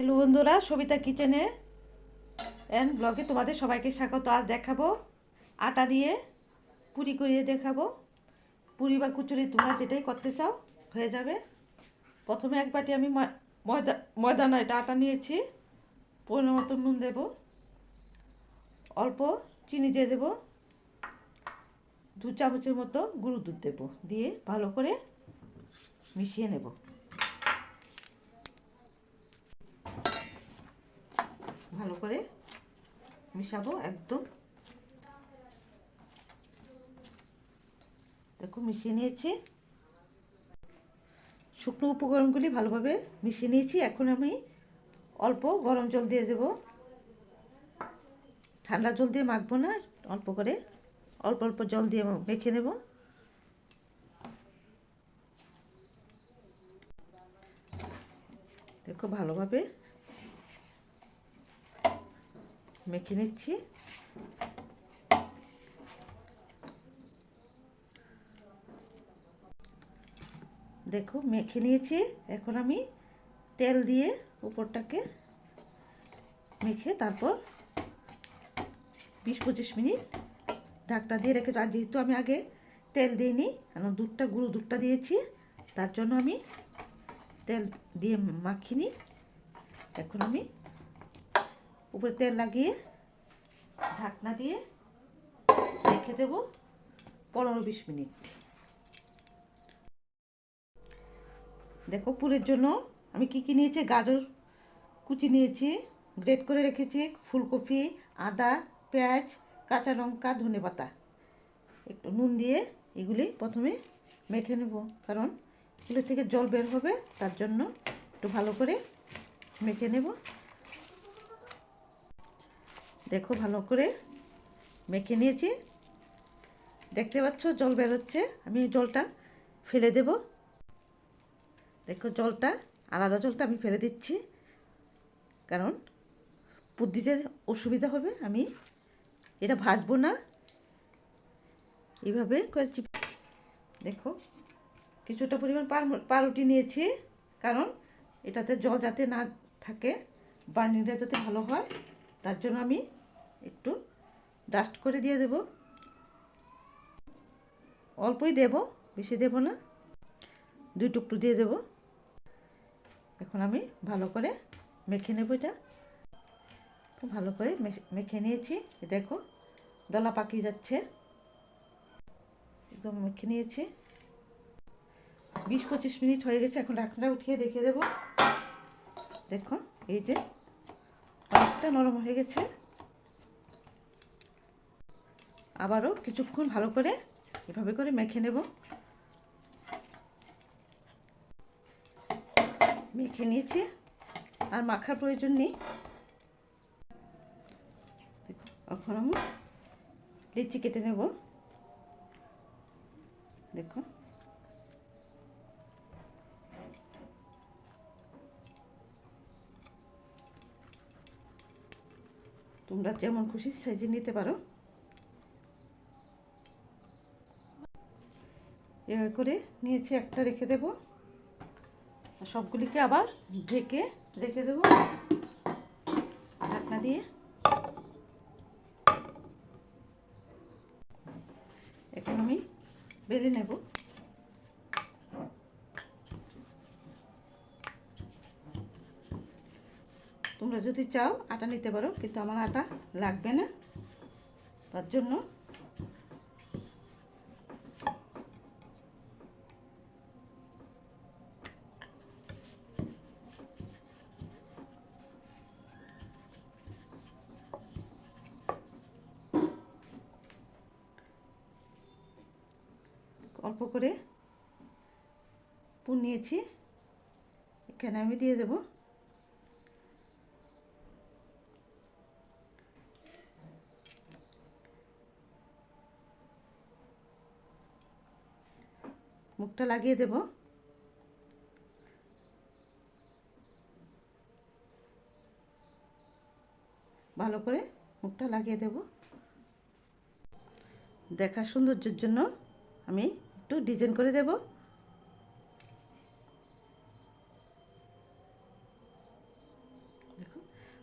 Hello বন্ধুরা, সবিতা কিচেনে and ব্লগে তোমাদের সবাইকে স্বাগত। আজ দেখাবো আটা দিয়ে পুরি করিয়ে দেখাবো। পুরি বা কুচুরি তোমরা যেটাই করতে চাও হয়ে যাবে। প্রথমে এক বাটি আমি ময়দা ময়দা নয়, এটা আটা নিয়েছি। পরিমাণ মতো নুন দেবো। অল্প চিনি দিয়ে দেবো। দু চামচের মতো গুঁড়ো দুধ দেবো। দিয়ে ভালো করে মিশিয়ে নেব। ভালো করে মিশাবো একদম। দেখো, মিশিয়ে নিয়েছি। শুকনো উপকরণগুলি ভালোভাবে মিশিয়ে নিয়েছি। এখন আমি অল্প গরম জল দিয়ে দেব। ঠান্ডা জল দিয়ে মাখবো না, অল্প করে। অল্প অল্প জল দিয়ে মেখে নেব। দেখো, ভালোভাবে মেখে নিচ্ছি। দেখো, মেখে নিয়েছি। এখন আমি তেল দিয়ে উপরটাকে মেখে তারপর বিশ পঁচিশ মিনিট ঢাকটা দিয়ে রেখে আর যেহেতু আমি আগে তেল দিইনি, কারণ দুধটা, গুঁড়ো দুধটা দিয়েছি, তার জন্য আমি তেল দিয়ে মাখিনি এখন আমি উপরে তেল লাগিয়ে ঢাকনা দিয়ে রেখে দেব পনেরো বিশ মিনিট। দেখো পুরের জন্য আমি কি কি নিয়েছি? গাজর কুচি নিয়েছি, গ্রেট করে রেখেছি, ফুলকপি, আদা, পেঁয়াজ, কাঁচা লঙ্কা, ধনে পাতা। একটু নুন দিয়ে এগুলি প্রথমে মেখে নেব, কারণ এগুলো থেকে জল বের হবে, তার জন্য একটু ভালো করে মেখে নেব। দেখো ভালো করে মেখে নিয়েছি। দেখতে পাচ্ছ, জল বেরোচ্ছে। আমি জলটা ফেলে দেব। দেখো, জলটা, আলাদা জলটা আমি ফেলে দিচ্ছি। কারণ বুদ্ধিতে অসুবিধা হবে, আমি এটা ভাজবো না। এইভাবে করেছি দেখো, কিছুটা পরিমাণ পাউরুটি নিয়েছি। কারণ এটাতে জল যাতে না থাকে, বার্নিংটা যাতে ভালো হয়, তার জন্য আমি ডাস্ট করে দিয়ে দেব। অল্পই দেব, বেশি দেব না। দুই টুকটু দিয়ে দেব। এখন আমি ভালো করে মেখে নেব এটা। খুব ভালো করে মেখে নিয়েছি। দেখো, দলা পাকিয়ে যাচ্ছে। একদম মেখে নিয়েছি। বিশ পঁচিশ মিনিট হয়ে গেছে, এখন ঢাকনা উঠিয়ে দেখে দেব। দেখো, এই যে অনেকটা নরম হয়ে গেছে। আবারও কিছুক্ষণ ভালো করে এভাবে করে মেখে নেব। মেখে নিয়েছি, আর মাখার প্রয়োজন নেই। এখন আমি লিচি কেটে নেব। দেখো। তোমরা যেমন খুশি সাইজে নিতে পারো। করে নিয়েছি, একটা রেখে দেব। সবগুলিকে আবার ঢেকে রেখে দেব। ঢাকনা দিয়ে। এখন আমি বেলে নেব। তোমরা যদি চাও আটা নিতে পারো, কিন্তু আমার আটা লাগবে না। তার জন্য অল্প করে পুর নিয়েছি। এখানে আমি দিয়ে দেব। মুখটা লাগিয়ে দেব। ভালো করে মুখটা লাগিয়ে দেব। দেখা সৌন্দর্যের জন্য আমি একটু ডিজাইন করে দেব।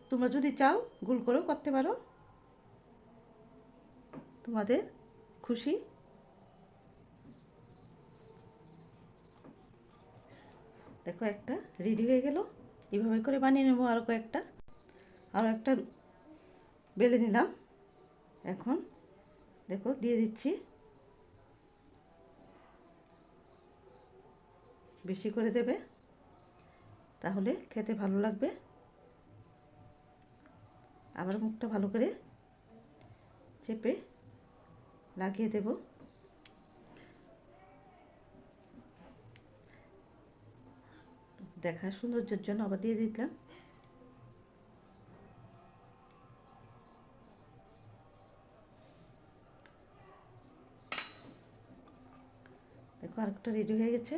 তোমরা যদি চাও, গুল করেও করতে পারো। তোমাদের খুশি। দেখো, একটা রেডি হয়ে গেল। এভাবে করে বানিয়ে নেব আরও কয়েকটা। আরও একটা বেলে নিলাম। এখন দেখো, দিয়ে দিচ্ছি। বেশি করে দেবে। তাহলে খেতে ভালো লাগবে। আবার মুখটা ভালো করে চেপে লাগিয়ে দেব। দেখার সৌন্দর্যের জন্য আবার দিয়ে দিলাম। দেখো আরেকটা রেডি হয়ে গেছে।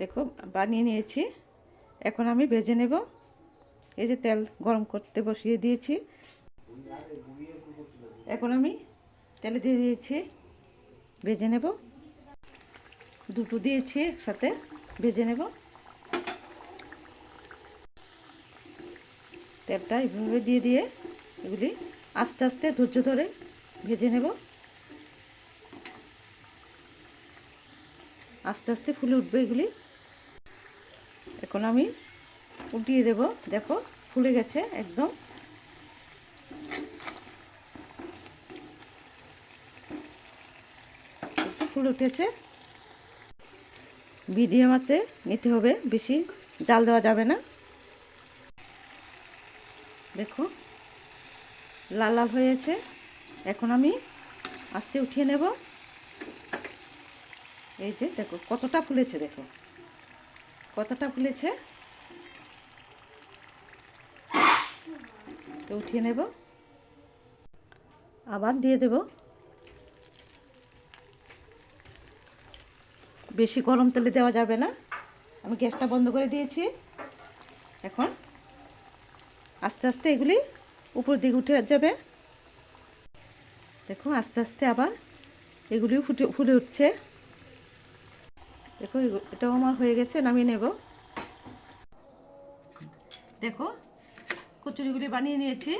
দেখো, বানিয়ে নিয়েছি। এখন আমি ভেজে নেব। এই যে তেল গরম করতে বসিয়ে দিয়েছি। এখন আমি তেলে দিয়ে দিয়েছি। ভেজে নেব। দুটো দিয়েছি একসাথে। ভেজে নেব। তেলটা এইভাবে দিয়ে দিয়ে এগুলি আস্তে আস্তে ধৈর্য ধরে ভেজে নেব। আস্তে আস্তে ফুলে উঠবে এগুলি। এখন আমি উঠিয়ে দেব। দেখো, ফুলে গেছে একদম। ফুল উঠেছে। মিডিয়াম আছে, নিতে হবে। বেশি জাল দেওয়া যাবে না। দেখো, লাল লাল হয়েছে এখন আমি আস্তে উঠিয়ে নেব। এই যে, দেখো, কতটা ফুলেছে, দেখো। কতটা ফুলেছে? তো উঠিয়ে নেব। আবার দিয়ে দেব। বেশি গরম তেলে দেওয়া যাবে না। আমি গ্যাসটা বন্ধ করে দিয়েছি। এখন আস্তে আস্তে এগুলি উপর দিকে উঠে যাবে। দেখো, আস্তে আস্তে আবার এগুলিও ফুটে ফুলে উঠছে। দেখো এটাও আমার হয়ে গেছে, নামিয়ে নেব। দেখো কচুরিগুলি বানিয়ে নিয়েছি।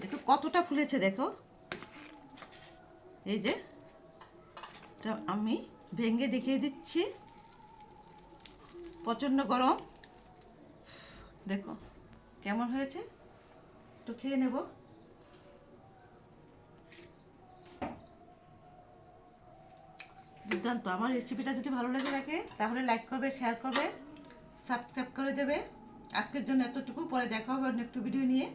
দেখো, কতটা ফুলেছে, দেখো। এই যে, এটা আমি ভেঙে দেখিয়ে দিচ্ছি। প্রচণ্ড গরম। দেখো, কেমন হয়েছে? একটু খেয়ে নেব। দুর্দান্ত। আমার রেসিপিটা যদি ভালো লেগে থাকে, তাহলে লাইক করবে শেয়ার করবে সাবস্ক্রাইব করে দেবে। আজকের জন্য এতটুকু। পরে দেখা হবে অন্য একটু ভিডিও নিয়ে।